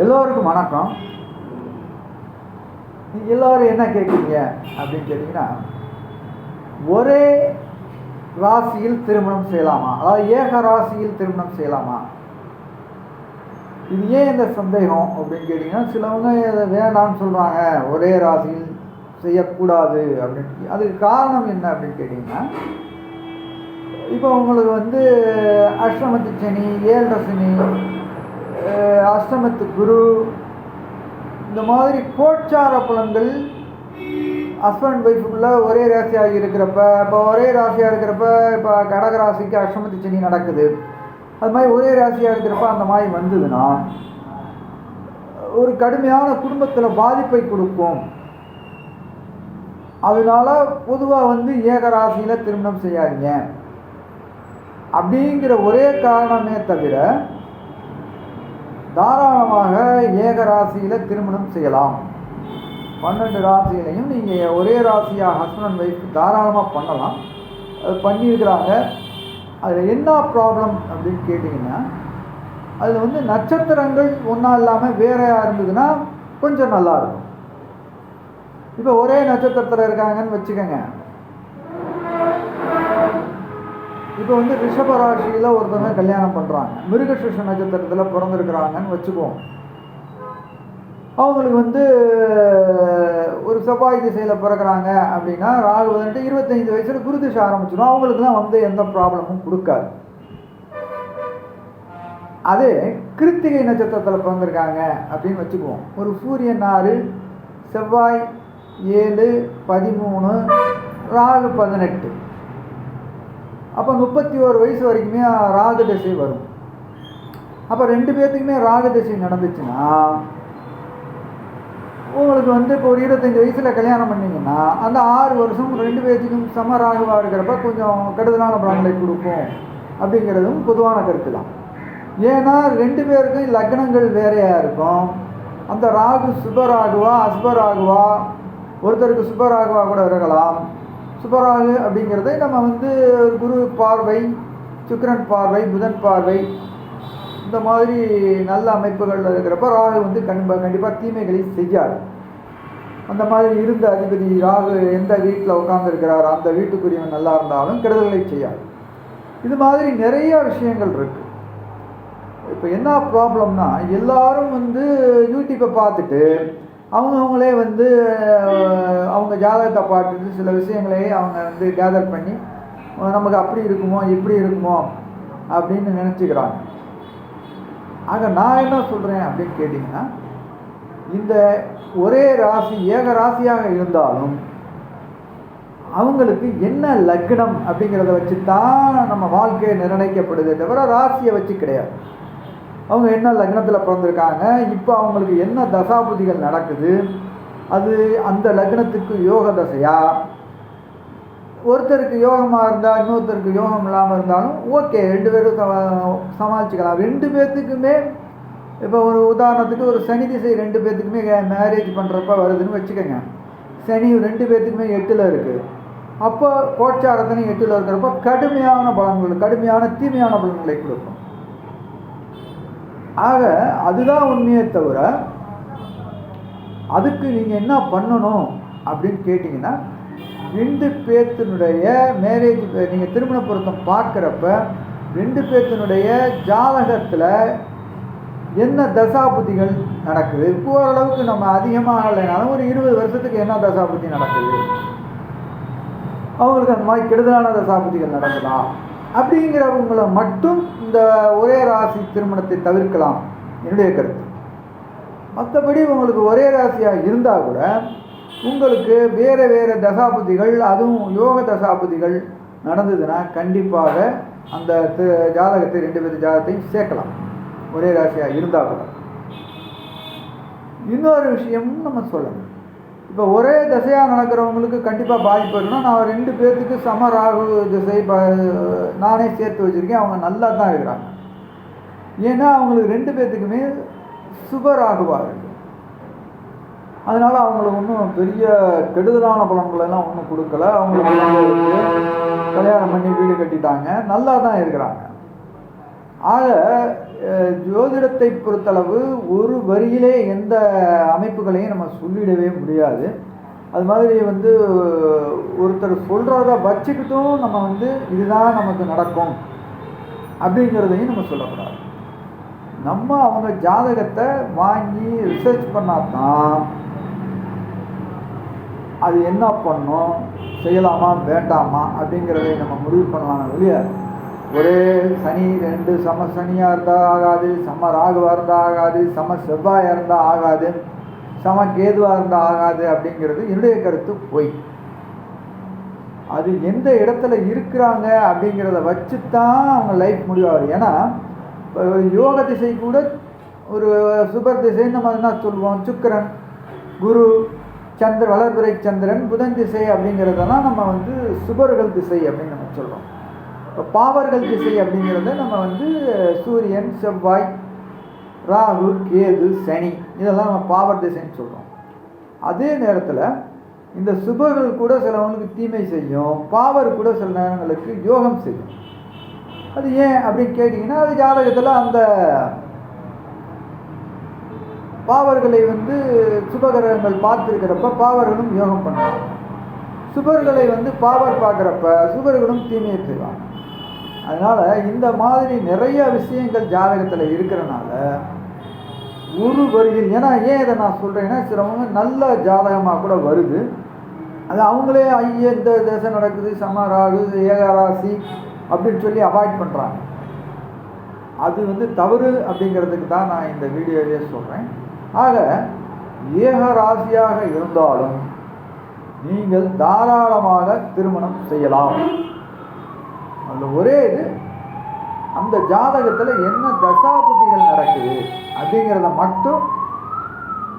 எல்லோருக்கும் வணக்கம். எல்லோரும் என்ன கேட்குறீங்க? அப்படின்னு கேட்டிங்கன்னா ஒரே ராசியில் திருமணம் செய்யலாமா? அதாவது ஏக ராசியில் திருமணம் செய்யலாமா? இது ஏன் இந்த சந்தேகம் அப்படின்னு கேட்டிங்கன்னா சிலவங்க இதை வேண்டாம்னு சொல்கிறாங்க ஒரே ராசியில் செய்யக்கூடாது அப்படின்னு. அதுக்கு காரணம் என்ன அப்படின்னு கேட்டிங்கன்னா இப்போ உங்களுக்கு வந்து அஷ்டமத்து சனி ஏழரை சனி அஸ்தமத்து அஷ்டமத்து குரு இந்த மாதிரி கோச்சார புலன்கள் ஹஸ்பண்ட் ஒய்ஃபுக்குள்ள ஒரே ராசியாக இருக்கிறப்ப இப்போ ஒரே ராசியாக இருக்கிறப்ப இப்போ கடக ராசிக்கு அஷ்டமத்து சனி நடக்குது. அது மாதிரி ஒரே ராசியாக இருக்கிறப்ப அந்த மாதிரி வந்ததுன்னா ஒரு கடுமையான குடும்பத்தில் பாதிப்பை கொடுக்கும். அதனால பொதுவாக வந்து ஏக ராசியில் திருமணம் செய்யாதீங்க. அப்படிங்கிற ஒரே காரணமே தவிர தாராளமாக ஏக ராசியில் திருமணம் செய்யலாம். பன்னெண்டு ராசியிலையும் நீங்கள் ஒரே ராசியாக ஹஸ்பண்ட் அண்ட் ஒய்ஃப் தாராளமாக பண்ணலாம். அது பண்ணியிருக்கிறாங்க. அதில் என்ன ப்ராப்ளம் அப்படின்னு கேட்டிங்கன்னா அதில் வந்து நட்சத்திரங்கள் ஒன்றா இல்லாமல் வேறையாக இருந்ததுன்னா கொஞ்சம் நல்லாயிருக்கும் இப்போ ஒரே நட்சத்திரத்தில் இருக்காங்கன்னு வச்சுக்கோங்க. இப்போ வந்து ரிஷப ராசியில் ஒருத்தவங்க கல்யாணம் பண்ணுறாங்க மிருகசிஷ நட்சத்திரத்தில் பிறந்திருக்கிறாங்கன்னு வச்சுக்குவோம் அவங்களுக்கு வந்து ஒரு செவ்வாய் திசையில் பிறக்கிறாங்க அப்படின்னா ராகு வந்துட்டு இருபத்தஞ்சு வயசில் குரு திசை ஆரம்பிச்சிடும் அவங்களுக்குலாம் வந்து எந்த ப்ராப்ளமும் கொடுக்காது. அதே கிருத்திகை நட்சத்திரத்தில் பிறந்திருக்காங்க அப்படின்னு வச்சுக்குவோம். ஒரு சூரியன் ஆறு செவ்வாய் ஏழு பதிமூணு ராகு பதினெட்டு. அப்போ முப்பத்தி ஒரு வயசு வரைக்குமே ராகு தசை வரும். அப்போ ரெண்டு பேர்த்துக்குமே ராகு தசை நடந்துச்சுன்னா உங்களுக்கு வந்து இப்போ ஒரு இருபத்தஞ்சி வயசில் கல்யாணம் பண்ணிங்கன்னா அந்த ஆறு வருஷம் ரெண்டு பேர்த்துக்கும் சம ராகுவாக இருக்கிறப்ப கொஞ்சம் கெடுதலான பலன்களை கொடுக்கும் அப்படிங்கிறதும் பொதுவான கருத்து தான். ஏன்னா ரெண்டு பேருக்கும் லக்னங்கள் வேறையாக இருக்கும். அந்த ராகு சுபராகுவா அஸ்பராகுவா ஒருத்தருக்கு சுபராகுவா கூட இருக்கலாம். சுபராகு அப்படிங்கிறத நம்ம வந்து குரு பார்வை சுக்கரன் பார்வை புதன் பார்வை இந்த மாதிரி நல்ல அமைப்புகளில் இருக்கிறப்ப ராகு வந்து கண்டிப்பாக கண்டிப்பாக தீமைகளை செய்யாது. அந்த மாதிரி இருந்த அதிபதி ராகு எந்த வீட்டில் உட்காந்துருக்கிறார் அந்த வீட்டுக்குரியவன் நல்லா இருந்தாலும் கெடுதல்களை செய்யாது. இது மாதிரி நிறைய விஷயங்கள் இருக்கு. இப்போ என்ன ப்ராப்ளம்னா எல்லாரும் வந்து யூடியூப்பை பார்த்துட்டு அவங்கவுங்களே வந்து அவங்க ஜாதகத்தை பார்த்துட்டு சில விஷயங்களை அவங்க வந்து கேதர் பண்ணி நமக்கு அப்படி இருக்குமோ இப்படி இருக்குமோ? அப்படின்னு நினச்சிக்கிறாங்க. ஆக நான் என்ன சொல்கிறேன் அப்படின்னு கேட்டிங்கன்னா இந்த ஒரே ராசி ஏக ராசியாக இருந்தாலும் அவங்களுக்கு என்ன லக்னம் அப்படிங்கிறத வச்சு தான் நம்ம வாழ்க்கையை நிர்ணயிக்கப்படுது தவிர ராசியை வச்சு கிடையாது. அவங்க என்ன லக்னத்தில் பிறந்திருக்காங்க? இப்போ அவங்களுக்கு என்ன தசாபுதிகள் நடக்குது? அது அந்த லக்னத்துக்கு யோக தசையா? ஒருத்தருக்கு யோகமாக இருந்தால் இன்னொருத்தருக்கு யோகம் இல்லாமல் இருந்தாலும் ஓகே ரெண்டு பேரும் சமாளிச்சுக்கலாம். ரெண்டு பேர்த்துக்குமே இப்போ ஒரு உதாரணத்துக்கு ஒரு சனி திசை ரெண்டு பேர்த்துக்குமே மேரேஜ் பண்ணுறப்ப வருதுன்னு வச்சுக்கோங்க. சனி ரெண்டு பேர்த்துக்குமே எட்டில் இருக்குது அப்போ கோச்சாரத்தனை எட்டில் இருக்கிறப்ப கடுமையான பலன்கள் கடுமையான தீமையான பலன்களை கொடுக்கும். ஆக அதுதான் உண்மையே தவிர அதுக்கு நீங்கள் என்ன பண்ணணும் அப்படின்னு கேட்டிங்கன்னா ரெண்டு பேர்த்தினுடைய மேரேஜ் நீங்கள் திருமண பொருத்தம் பார்க்குறப்ப ரெண்டு பேர்த்தினுடைய ஜாதகத்தில் என்ன தசாபுத்திகள் நடக்குது? ஓரளவுக்கு நம்ம அதிகமாக இல்லைனாலும் ஒரு இருபது வருஷத்துக்கு என்ன தசாபுத்தி நடக்குது? அவங்களுக்கு அந்த மாதிரி கெடுதலான தசாபுத்திகள் நடக்குதா? அப்படிங்கிறவங்களை மட்டும் இந்த ஒரே ராசி திருமணத்தை தவிர்க்கலாம். என்னுடைய கருத்து. மற்றபடி உங்களுக்கு ஒரே ராசியாக இருந்தால் கூட உங்களுக்கு வேறு வேறு தசாபதிகள் அதுவும் யோக தசாபதிகள் நடந்ததுன்னா கண்டிப்பாக அந்த ஜாதகத்தை ரெண்டு பேர் ஜாதகத்தையும் சேர்க்கலாம். ஒரே ராசியாக இருந்தால் கூட. இன்னொரு விஷயமும் நம்ம சொல்லணும். இப்போ ஒரே திசையாக நடக்கிறவங்களுக்கு கண்டிப்பாக பாதிப்பு இருக்குன்னா நான் ரெண்டு பேர்த்துக்கு சம ராகு திசை ப- நானே சேர்த்து வச்சுருக்கேன். அவங்க நல்லா தான் இருக்கிறாங்க. ஏன்னா அவங்களுக்கு ரெண்டு பேர்த்துக்குமே சுப ராகுவாக இருக்கு. அதனால் அவங்களுக்கு ஒன்றும் பெரிய கெடுதலான பலன்களெல்லாம் ஒன்றும் கொடுக்கல. அவங்களுக்கு கல்யாணம் பண்ணி வீடு கட்டிட்டாங்க. நல்லா தான் இருக்கிறாங்க. ஆக ஜோதிடத்தை பொறுத்தளவு ஒரு வரியிலே எந்த அமைப்புகளையும் நம்ம சொல்லிடவே முடியாது. அது மாதிரி வந்து ஒருத்தர் சொல்கிறத வச்சுக்கிட்டும் நம்ம வந்து இதுதான் நமக்கு நடக்கும் அப்படிங்கிறதையும் நம்ம சொல்லக்கூடாது. நம்ம அவங்க ஜாதகத்தை வாங்கி ரிசர்ச் பண்ணாதான் அது என்ன பண்ணும் செய்யலாமா வேண்டாமா அப்படிங்கிறதை நம்ம முடிவு பண்ணலாம் வெளியே ஒரே சனி ரெண்டு சம சனியாக இருந்தால் ஆகாது சம ராகுவாக இருந்தால் ஆகாது சம செவ்வாயாக இருந்தால் ஆகாது சம கேதுவாக இருந்தால் ஆகாது அப்படிங்கிறது என்னுடைய கருத்து பொய். அது எந்த இடத்துல இருக்கிறாங்க அப்படிங்கிறத வச்சு தான் அவங்க லைஃப் முடிவார் ஏன்னா யோக திசை கூட ஒரு சுபர் திசைன்னு நம்ம என்ன சொல்லுவோம்? சுக்கிரன் குரு சந்திர வளர்பிறை சந்திரன் புதன் திசை அப்படிங்கிறதெல்லாம் நம்ம வந்து சுபர்கள் திசை அப்படின்னு நம்ம சொல்கிறோம் பாவர்கள் திசை அப்படிங்கிறத நம்ம வந்து சூரியன் செவ்வாய் ராகு கேது சனி இதெல்லாம் நம்ம பாவர் திசைன்னு சொல்கிறோம் அதே நேரத்தில் இந்த சுபர்கள் கூட சிலவங்களுக்கு தீமை செய்யும் பாவர் கூட சில நேரங்களுக்கு யோகம் செய்யும். அது ஏன் அப்படின்னு கேட்டிங்கன்னா அது ஜாதகத்தில் அந்த பாவர்களை வந்து சுபகிரகங்கள் பார்த்துருக்கிறப்ப பாவர்களும் யோகம் பண்ணுவாங்க. சுபர்களை வந்து பாவர் பார்க்குறப்ப சுபர்களும் தீமையை செய்வாங்க. அதனால் இந்த மாதிரி நிறைய விஷயங்கள் ஜாதகத்தில் இருக்கிறனால ஒரு வருகிற ஏன்னா ஏன் இதை நான் சொல்கிறேன்னா சிலவங்க நல்ல ஜாதகமாக கூட வருது. அது அவங்களே ஐய இந்த தேசம் நடக்குது சமராகு ஏகராசி அப்படின்னு சொல்லி அவாய்ட் பண்ணுறாங்க அது வந்து தவறு அப்படிங்கிறதுக்கு தான் நான் இந்த வீடியோவே சொல்கிறேன் ஆக ஏக ராசியாக இருந்தாலும் நீங்கள் தாராளமாக திருமணம் செய்யலாம் அதில் ஒரே இது அந்த ஜாதகத்தில் என்ன தசாபுதிகள் நடக்குது அப்படிங்கிறத மட்டும்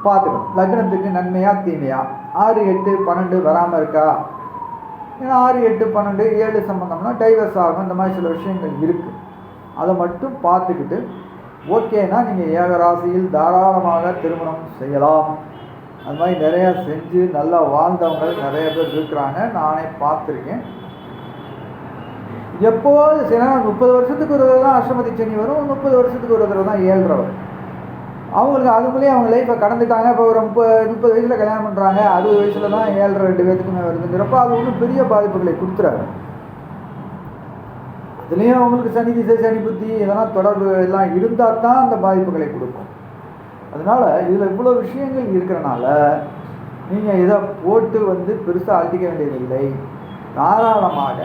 பார்த்துக்கணும். லக்னத்துக்கு நன்மையா தீமையா? ஆறு எட்டு பன்னெண்டு வராமல் இருக்கா? ஏன்னா ஆறு எட்டு பன்னெண்டு ஏழு சம்மந்தம்னா டைவர்ஸ் ஆகும். இந்த மாதிரி சில விஷயங்கள் இருக்குது அதை மட்டும் பார்த்துக்கிட்டு ஓகேனா நீங்கள் ஏகராசியில் தாராளமாக திருமணம் செய்யலாம். அது மாதிரி நிறையா செஞ்சு நல்லா வாழ்ந்தவங்க நிறைய பேர் இருக்கிறாங்க. நானே பார்த்துருக்கேன். எப்போது சில முப்பது வருஷத்துக்கு ஒரு தடவை தான் அஷ்டமதி சனி வரும் முப்பது வருஷத்துக்கு ஒரு தடவை தான் ஏழ்ரை வரும் அவங்களுக்கு அதுக்குள்ளேயே அவங்க லைஃப்பை கடந்துட்டாங்க. இப்போ ஒரு முப்பது முப்பது வயசில் கல்யாணம் பண்ணுறாங்க அறுபது வயசில் தான் ஏழரை ரெண்டு பேத்துக்குமே வருதுங்கிறப்ப அது ஒன்றும் பெரிய பாதிப்புகளை கொடுத்துறாங்க. அதுலேயும் அவங்களுக்கு சனி திசை சனி புத்தி இதெல்லாம் தொடர்பு எல்லாம் இருந்தால் தான் அந்த பாதிப்புகளை கொடுக்கும். அதனால் இதில் இவ்வளோ விஷயங்கள் இருக்கிறனால நீங்கள் இதை போட்டு வந்து பெருசாக அழட்டிக்க வேண்டியதில்லை. தாராளமாக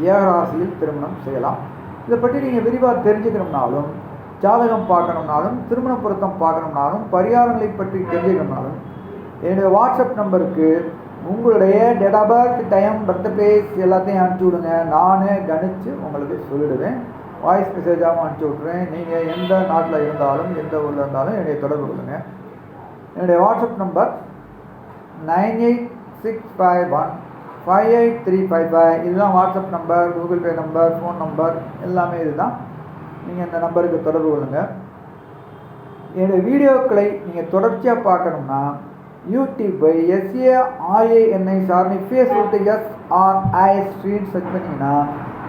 ஏகராசியில் திருமணம் செய்யலாம். இதை பற்றி நீங்கள் விரிவாக தெரிஞ்சுக்கணும்னாலும் ஜாதகம் பார்க்கணும்னாலும் திருமண பொருத்தம் பார்க்கணும்னாலும் பரிகாரங்களை பற்றி தெரிஞ்சுக்கணும்னாலும் என்னுடைய வாட்ஸ்அப் நம்பருக்கு உங்களுடைய date of birth time birth place எல்லாத்தையும் அனுப்பிச்சி விடுங்க. நானே கணித்து உங்களுக்கு சொல்லிடுவேன். வாய்ஸ் மெசேஜாகவும் அனுப்பிச்சி விட்ருவேன் நீங்கள் எந்த நாட்டில் இருந்தாலும் எந்த ஊரில் இருந்தாலும் என்னுடைய தொடர்பு கொள்ளுங்க. என்னுடைய WhatsApp number nine eight six five one five eight three five five இதுதான் WhatsApp number Google Pay number phone number எல்லாமே இதுதான். நீங்கள் இந்த நம்பருக்கு தொடர்பு கொள்ளுங்கள் என்னுடைய வீடியோக்களை நீங்கள் தொடர்ச்சியாக பார்க்கணும்னா யூடியூப்பை S A R A N I Sarani Facebook S R I street search பண்ணிங்கன்னா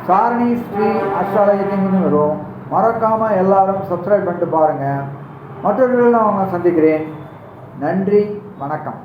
சாரணி ஸ்ரீ அஸ்ட்ராலஜிங்னு வரும். மறக்காமல் எல்லாரும் சப்ஸ்கிரைப் பண்ணிட்டு பாருங்கள் மற்றவர்கள் நான் அவங்க சந்திக்கிறேன். நன்றி வணக்கம்.